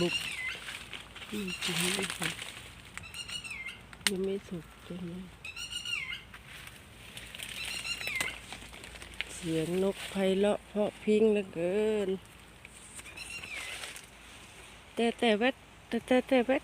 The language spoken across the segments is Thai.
บุกอืมยังไม่สุกยังไม่สุกตัวนี้เสียงนกไพเราะเพาะพิ้งเหลือเกิน แต่แต่แวดแต่แต่แต่แวด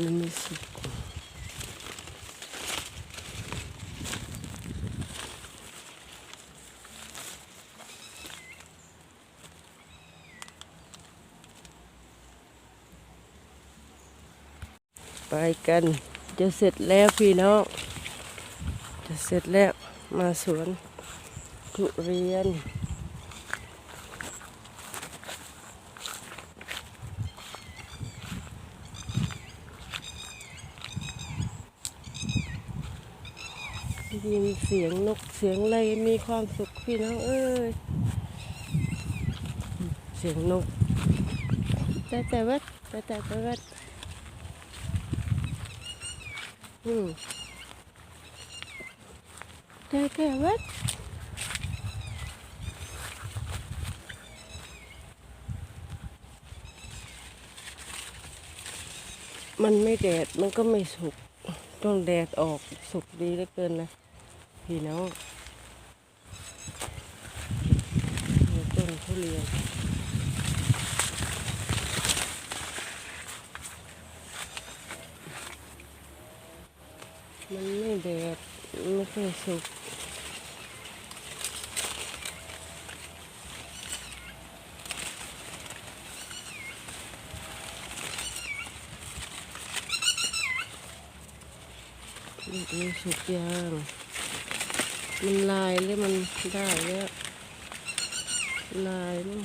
มันไม่สุกไปกัน จะเสร็จแล้วพี่น้อง จะเสร็จแล้วมาสวนทุเรียน ยินเสียงนกเสียงอะไรมีความสุขพี่น้องเอ้ยเสียงนกแต่แต่วัดแต่แต่แต่วัดอืมแต่แต่วัดมันไม่แดดมันก็ไม่สุกต้องแดดออกสุกดีเหลือเกินนะ พี่น้องต้นทุเรียนมันไม่แดดไม่ค่อยสุกลูกนี้สุกยาง มันลายแล้วมันได้แล้วลายมั้ง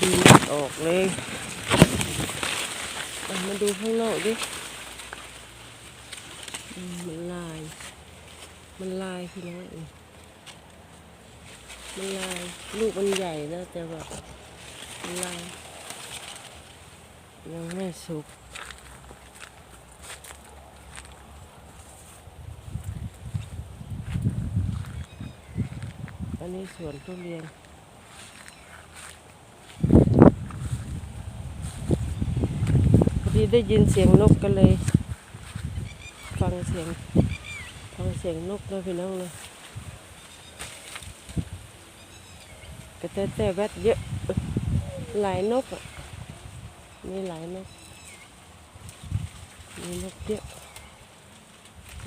ดีออกเลยมาดูข้างนอกดิมันลาย มันลายพี่น้องมันลายลูกมันใหญ่นะแต่ว่ามันลายยังไม่สุก อันนี้สวนทุเรียนพอดีได้ยินเสียงนกกันเลย ฟังเสียงฟังเสียงนกเลยพี่น้องเลยกระแตแต่แวดเยอะ หลายนกอะมีหลายนกมีนกเยอะ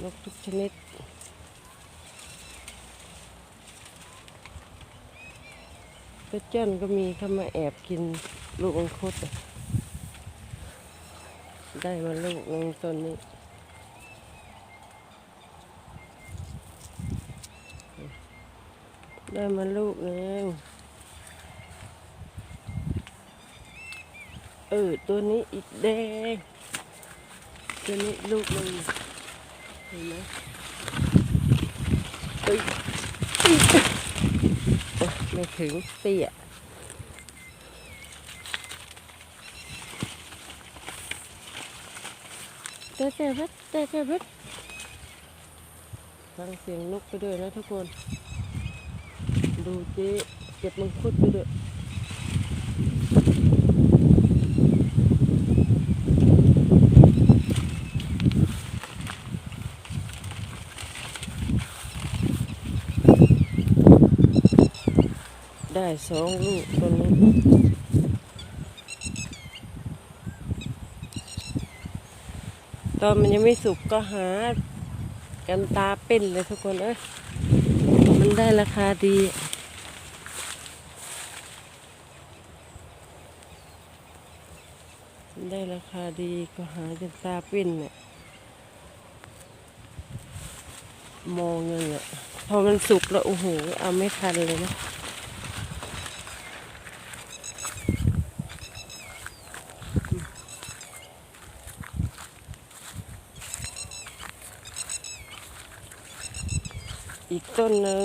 นกทุกชนิด ระเจ้นก็มีเข้ามาแอบกินลูกอังคุดได้มาลูกนึงต้นนี้ได้มาลูกนึงเออตัวนี้อีกแดงตัวนี้ลูกนึงเห็นไหมเอ้ย ไม่ถึงเตี้ยเตะเตะเบ็ดแต่แต่เบ็ดฟังเสียงนกไปด้วยนะทุกคน ดูเจ๊เก็บมังคุดไปด้วย ได้สองลูกตอนนี้ตอนมันยังไม่สุกก็หากันตาเป็นเลยทุกคนเอ้ยมันได้ราคาดี ได้ราคาดีก็หากันตาเป็นเนี่ยมองเงินอะพอมันสุกแล้วโอ้โหเอาไม่ทันเลยนะ อีกต้นหนึ่ง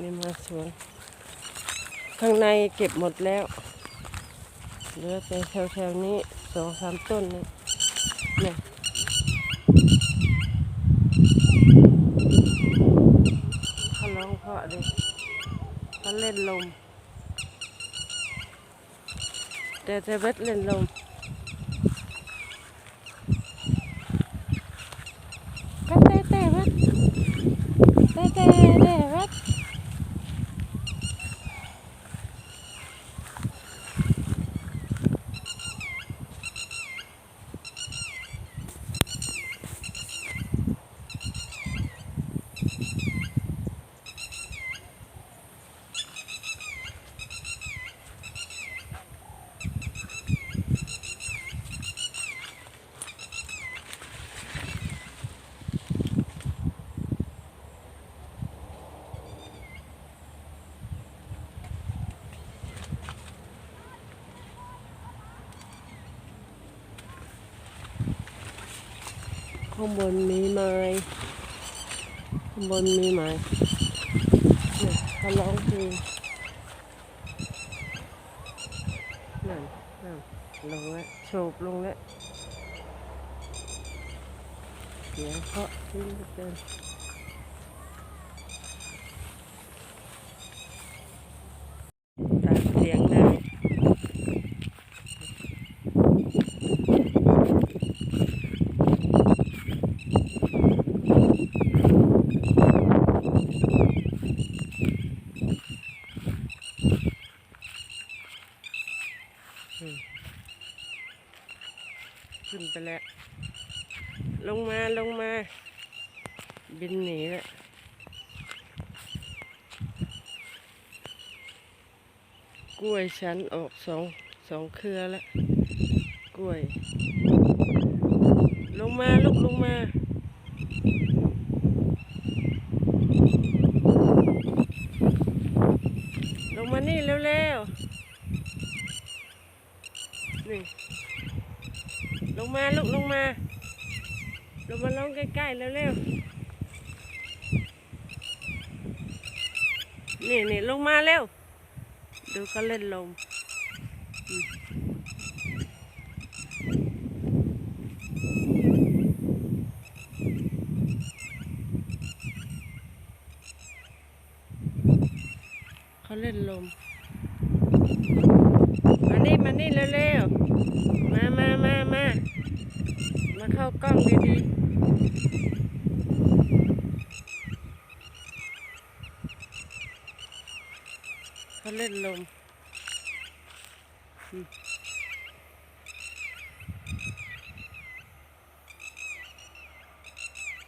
นี่มาสวน ข้างในเก็บหมดแล้ว เหลือแต่แถวๆนี้สองสามต้นนี่เนี่ยเขาร้องเพราะดิเขาเล่นลม แต่จะเบ็ดเล่นลมก็เตะเตะเบ็ดเตะเตะเตะเบ็ด ข้างบนมีไม้ข้างบนมีไม้เนี่ยเขาร้องเพลงนั่นนั่นลงแล้วโฉบลงแล้วเสียงเพาะขึ้นเกินตามเสียงเลย ขึ้นไปแลงมาลงมา บินหนีแล้วกล้วยฉันออกสองสองเครือแล้วกล้วย ลงมาลุกลงมา ลงมานี่เร็วๆนี่ ลง มาลูกลงมาลงมาลงใกล้ๆเร็วๆนี่นี่ลงมาเร็ว ดูเขาเล่นลมเขาเล่นลม มานี่มานี่เร็วๆ มามามามา มาเข้ากล้องดีๆเขาเล่นลมอืม